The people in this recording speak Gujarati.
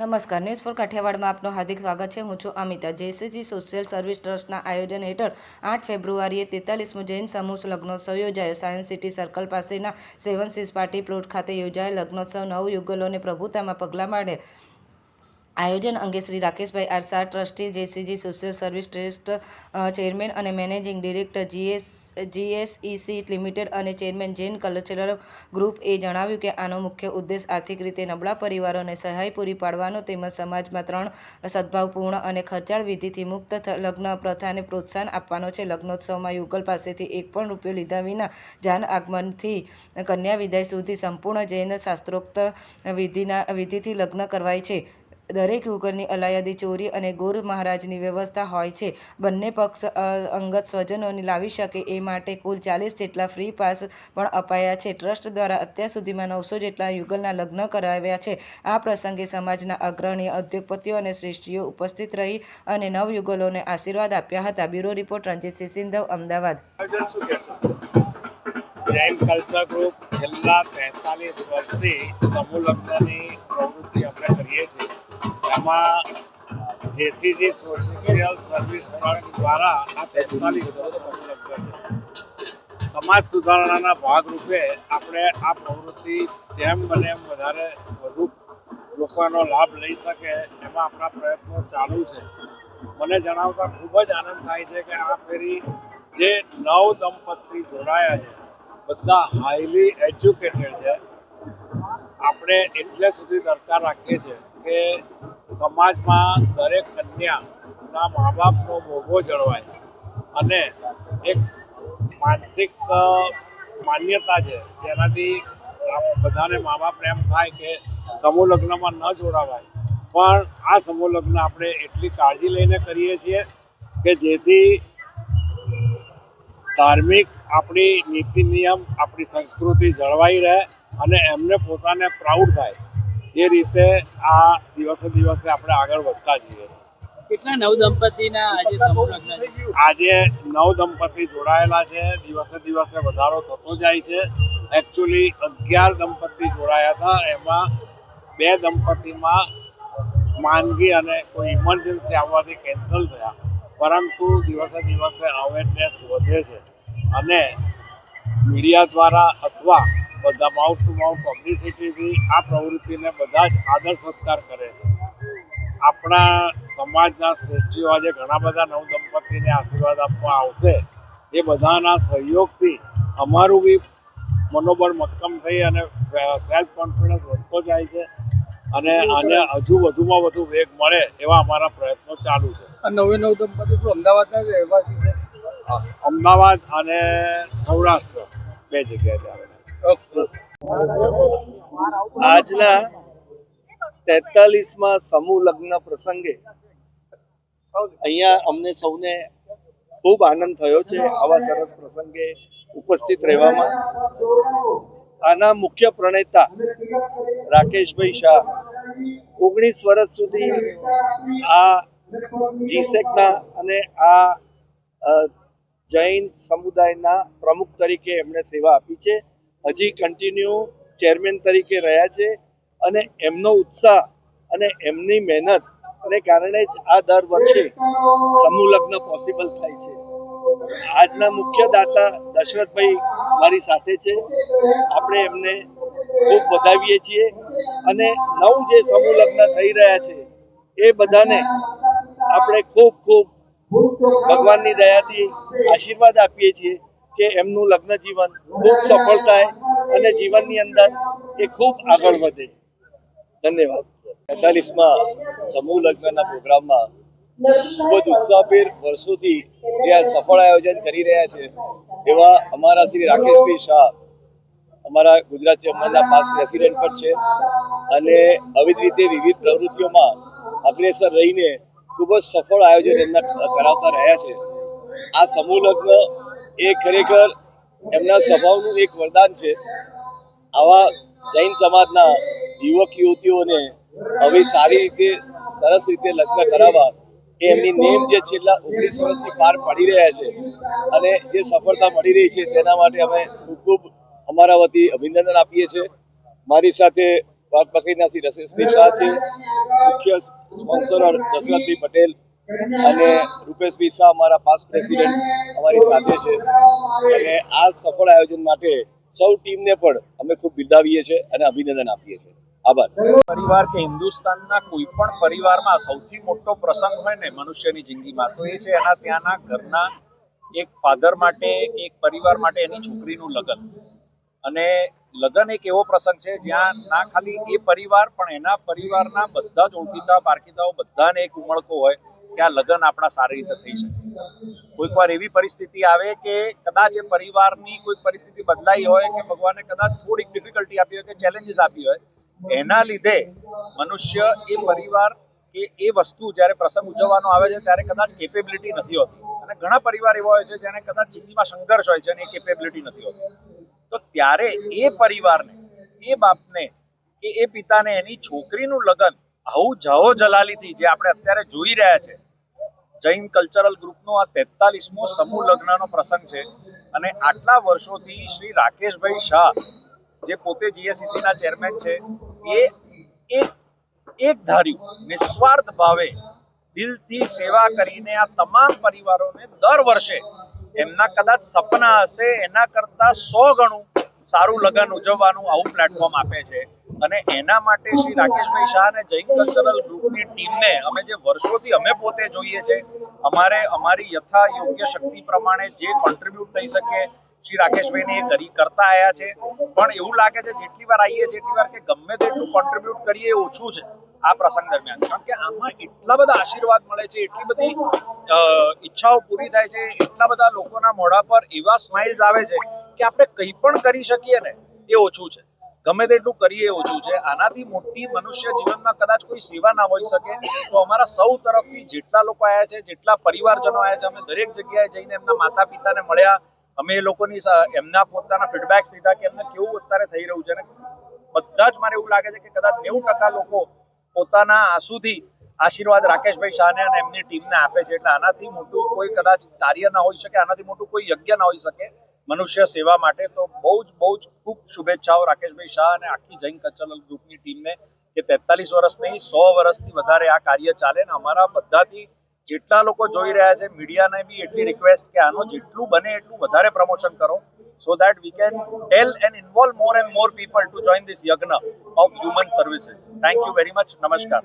નમસ્કાર. ન્યૂઝ ફોર કાઠિયાવાડમાં આપનું હાર્દિક સ્વાગત છે. હું છું અમિતા. જેસીજી સોશિયલ સર્વિસ ટ્રસ્ટના આયોજન હેઠળ આઠ ફેબ્રુઆરીએ તેતાલીસમો જૈન સમૂહ લગ્નોત્સવ યોજાયો. સાયન્સ સિટી સર્કલ પાસેના સેવન સીસ પાર્ટી પ્લોટ ખાતે યોજાયેલ લગ્નોત્સવ નવ યુગલોને પ્રભુતામાં પગલાં માંડે આયોજન અંગે શ્રી રાકેશભાઈ આરસા, trustee JCG social service trust chairman અને managing director GS, GSEC limited અને ચેરમેન જૈન કલ્ચરલ ગ્રુપ એ જણાવ્યું કે આનો મુખ્ય ઉદ્દેશ આર્થિક રીતે નબળા પરિવારોને સહાય પૂરી પાડવાનો તેમજ સમાજમાં ત્રણ સદભાવપૂર્ણ અને ખર્ચાળ વિધિથી મુક્ત લગ્ન પ્રથાને પ્રોત્સાહન આપવાનો છે. લગ્નોત્સવમાં યુગલ પાસેથી એક પણ રૂપિયો લીધા વિના જાન આગમનથી કન્યા વિદાય સુધી સંપૂર્ણ જૈન શાસ્ત્રોક્ત વિધિના, વિધિથી લગ્ન કરવાય છે. દરેક યુગલની અલાયદી ચોરી અને ગોર મહારાજની વ્યવસ્થા હોય છે. બંને પક્ષ અંગત સ્વજનોને લાવી શકે એ માટે કુલ ચાલીસ જેટલા ફ્રી પાસ પણ અપાયા છે. ટ્રસ્ટ દ્વારા અત્યાર સુધીમાં નવસો જેટલા યુગલના લગ્ન કરાવ્યા છે. આ પ્રસંગે સમાજના અગ્રણી ઉદ્યોગપતિઓ અને શ્રેષ્ઠીઓ ઉપસ્થિત રહી અને નવયુગલોને આશીર્વાદ આપ્યા હતા. Bureau report Ranjitsinh Sindhav, Ahmedabad. Jain culture group છેલ્લા તેતાલીસ વર્ષથી સમૂહ લગ્નની એમાં જેસીજી સોશિયલ સર્વિસ ટ્રસ્ટ દ્વારા આ તેતાલીસ સમાજ સુધારણાના ભાગરૂપે આપણે આ પ્રવૃત્તિ જેમ બને એમ વધારે વધુ લોકોનો લાભ લઈ શકે એમાં આપણા પ્રયત્નો ચાલુ છે. મને જણાવતા ખૂબ જ આનંદ થાય છે કે આ ફેરી જે નવ દંપતી જોડાયા છે, બધા હાઈલી એજ્યુકેટેડ છે. આપણે એટલે સુધી દરકાર રાખીએ છીએ કે સમાજમાં દરેક કન્યાના મા બાપનો ભોગો જળવાય અને એક માનસિક માન્યતા છે. જેનાથી બધાને મા બાપને એમ થાય કે સમૂહ લગ્નમાં ન જોડાવાય. પણ આ સમૂહ લગ્ન આપણે એટલી કાળજી લઈને કરીએ છીએ કે જેથી ધાર્મિક આપણી નીતિ નિયમ, આપણી સંસ્કૃતિ જળવાઈ રહે અને એમને પોતાને પ્રાઉડ થાય. એ રીતે આ દિવસે દિવસે આપણે આગળ વધતા જઈએ છીએ. કેટલા નવ દંપતીના આજે આજે નવ દંપતી જોડાયેલા છે. દિવસે દિવસે વધારો થતો જાય છે. એકચ્યુઅલી અગિયાર દંપતી જોડાયા હતા. એમાં બે દંપતીમાં માંદગી અને કોઈ ઇમરજન્સી આવવાથી કેન્સલ થયા. પરંતુ દિવસે દિવસે અવેરનેસ વધે છે. અને મીડિયા દ્વારા અથવા બધા માઉથ ટુ માઉથ પબ્લિસિટીથી આ પ્રવૃત્તિને બધા જ આદર સત્કાર કરે છે. આપણા સમાજના શ્રેષ્ઠીઓ આજે ઘણા બધા નવ દંપતીને આશીર્વાદ આપવા આવશે. એ બધાના સહયોગથી અમારું બી મનોબળ મક્કમ થઈ અને સેલ્ફ કોન્ફિડન્સ વધતો જાય છે અને આને હજુ વધુમાં વધુ વેગ મળે એવા અમારા પ્રયત્નો ચાલુ છે. નવે નવ દંપતી અમદાવાદના જ રહેવાસી છે. અમદાવાદ અને સૌરાષ્ટ્ર બે જગ્યાએ આજના તેતાલીસમાં સમૂહ લગ્ન પ્રસંગે અહીંયા અમને સૌને ખૂબ આનંદ થયો છે. આવા સરસ પ્રસંગે ઉપસ્થિત રહેવામાં. આના મુખ્ય પ્રણેતા રાકેશભાઈ શાહ ઓગણીસ વર્ષ સુધી આ જીસેકના અને આ જૈન સમુદાયના પ્રમુખ તરીકે એમણે સેવા આપી છે. હજી કન્ટિન્યુ ચેરમેન તરીકે રહ્યા છે અને એમનો ઉત્સાહ અને એમની મહેનત ને કારણે જ આ દર વર્ષે સમૂહ લગ્ન પોસિબલ થાય છે. આજના મુખ્ય દાતા દશરથભાઈ મારી સાથે છે. આપણે એમને ખૂબ વધાવીએ છીએ અને નવ જે સમૂહ લગ્ન થઈ રહ્યા છે, એ બધાને આપણે ખૂબ ખૂબ ભગવાનની દયાથી આશીર્વાદ આપીએ છીએ. કે એમનું લગ્ન જીવન ખૂબ સફળ થાય અને જીવનની અંદર એ ખૂબ આગળ વધે. ધન્યવાદ. બેતાલીસમાં સમૂહ લગ્નના પ્રોગ્રામમાં ખૂબ જ ઉત્સાહભેર વર્ષોથી જે આ સફળ આયોજન કરી રહ્યા છે, એવા અમારા શ્રી રાકેશભાઈ શાહ, અમારા ગુજરાત ચેમ્બરના પાસ પ્રેસિડેન્ટ પણ છે અને આવી જ રીતે વિવિધ પ્રવૃત્તિઓમાં અગ્રેસર રહીને ખૂબ જ સફળ આયોજન એમના કરાવતા રહ્યા છે. આ સમૂહ લગ્ન એ ખરેખર એમના સ્વભાવનું એક વરદાન છે. આવા જૈન સમાજના યુવક, યુવતીઓને હવે સારી રીતે, સરસ રીતે લગ્ન કરાવવા એ એમની નેમ જે છેલ્લા ઓગણીસ વર્ષથી પાર પાડી રહ્યા છે અને જે સફળતા મળી રહી છે તેના માટે અમે ખૂબ ખૂબ અમારા વતી અભિનંદન આપીએ છીએ. મારી સાથે વાત પકડીના શ્રી રસેશભાઈ શાહ છે. મુખ્ય સ્પોન્સર દશરથભાઈ પટેલ અને રૂપેશભાઈ શાહ અમારા પાસ પ્રેસિડેન્ટ અમારી સાથે છે. અને આ સફળ આયોજન માટે સૌ ટીમને પણ અમે ખૂબ બિરદાવીએ છીએ અને અભિનંદન આપીએ છીએ. આભાર. પરિવાર કે હિન્દુસ્તાનના કોઈ પણ પરિવારમાં સૌથી મોટો પ્રસંગ હોય ને મનુષ્યની જિંદગીમાં, તો એ છે એના ત્યાંના ઘરના એક ફાધર માટે, એક પરિવાર માટે એની છોકરીનું લગ્ન. અને લગ્ન એક એવો પ્રસંગ છે જ્યાં ના ખાલી એ પરિવાર પણ એના પરિવારના બધા જ ઓળખીતા, પારખીતાઓ બધાને એક ઉમળકો હોય. કે આ લગ્ન આપણા સારી રીતે થઈ શકે. કોઈક વાર એવી પરિસ્થિતિ આવે કે કદાચ એ પરિવારની કોઈ પરિસ્થિતિ બદલાઈ હોય કે ભગવાને કદાચ થોડીક ડિફિકલ્ટી આપી હોય કે ચેલેન્જીસ આપી હોય, એના લીધે મનુષ્ય એ પરિવાર કે એ વસ્તુ જ્યારે પ્રસંગ ઉજવવાનો આવે છે ત્યારે કદાચ કેપેબિલિટી નથી હોતી. અને ઘણા પરિવાર એવા હોય છે જેને કદાચ જિંદગીમાં સંઘર્ષ હોય છે અને એ કેપેબિલિટી નથી હોતી. તો ત્યારે એ પરિવારને, એ બાપને કે એ પિતાને એની છોકરીનું લગ્ન આવું જહો જલાલીથી, જે આપણે અત્યારે જોઈ રહ્યા છે. જૈન કલ્ચરલ ગ્રુપનો આ તેતાલીસમો સમૂહ લગ્નનો પ્રસંગ છે. અને આટલા વર્ષોથી શ્રી રાકેશભાઈ શાહ, જે પોતે જીએસસીસીના ચેરમેન છે, એ એક ધાર્યું, નિસ્વાર્થ ભાવે દિલથી સેવા કરીને આ તમામ પરિવારોને દર વર્ષે એમના કદાચ સપના હશે, એના કરતા સો ગણું સારું લગન ઉજવવાનું આવું પ્લેટફોર્મ આપે છે. અને એના માટે શ્રી રાકેશભાઈ શાહ અને જૈન કલ્ચરલ ગ્રુપની ટીમને અમે જે વર્ષોથી અમે પોતે જોઈએ છે, અમારે અમારી યથા યોગ્ય શક્તિ પ્રમાણે જે કોન્ટ્રીબ્યુટ થઈ શકે શ્રી રાકેશભાઈને એ કરી કરતા આવ્યા છે. પણ એવું લાગે છે જેટલી વાર આવીએ જેટલી વાર કે ગમે તેટલું કોન્ટ્રીબ્યુટ કરીએ એ ઓછું છે આ પ્રસંગ દરમિયાન. કારણ કે આમાં એટલા બધા આશીર્વાદ મળે છે, એટલી બધી ઈચ્છાઓ પૂરી થાય છે, એટલા બધા લોકોના મોઢા પર એવા સ્માઇલ્સ આવે છે કે આપણે કંઈ પણ કરી શકીએ ને, એ ઓછું છે. ગમે તેટલું કરીએ ઓછું છે. આનાથી મોટી મનુષ્ય જીવનમાં કદાચ કોઈ સેવા ના હોઈ શકે, તો અમારા સૌ તરફથી જેટલા લોકો આવ્યા છે, જેટલા પરિવારજનો આવ્યા છે, અમે દરેક જગ્યાએ જઈને એમના માતા પિતાને મળ્યા. અમે એ લોકોની એમના પોતાના ફીડબેક્સ લીધા કે એમને કેવું અત્યારે થઈ રહ્યું છે. બધા જ મને એવું લાગે છે કે કદાચ નેવું ટકા લોકો પોતાના આંસુથી આશીર્વાદ રાકેશભાઈ શાહને અને એમની ટીમને આપે છે. એટલે આનાથી મોટું કોઈ કદાચ કાર્ય ના હોઈ શકે, આનાથી મોટું કોઈ યજ્ઞ ના હોઈ શકે. મનુષ્ય સેવા માટે તો બહુ જ બહુ જ ખૂબ શુભેચ્છાઓ રાકેશભાઈ શાહ અને આખી જૈન કલ્ચરલ ગ્રુપની ટીમને કે તેતાલીસ વર્ષ નહીં સો વર્ષથી વધારે આ કાર્ય ચાલે ને અમારા બધાથી જેટલા લોકો જોઈ રહ્યા છે, મીડિયાને બી એટલી રિક્વેસ્ટ કે આનો જેટલું બને એટલું વધારે પ્રમોશન કરો so that we can tell and involve more and more people to join this yagna of human services thank you very much Namaskar.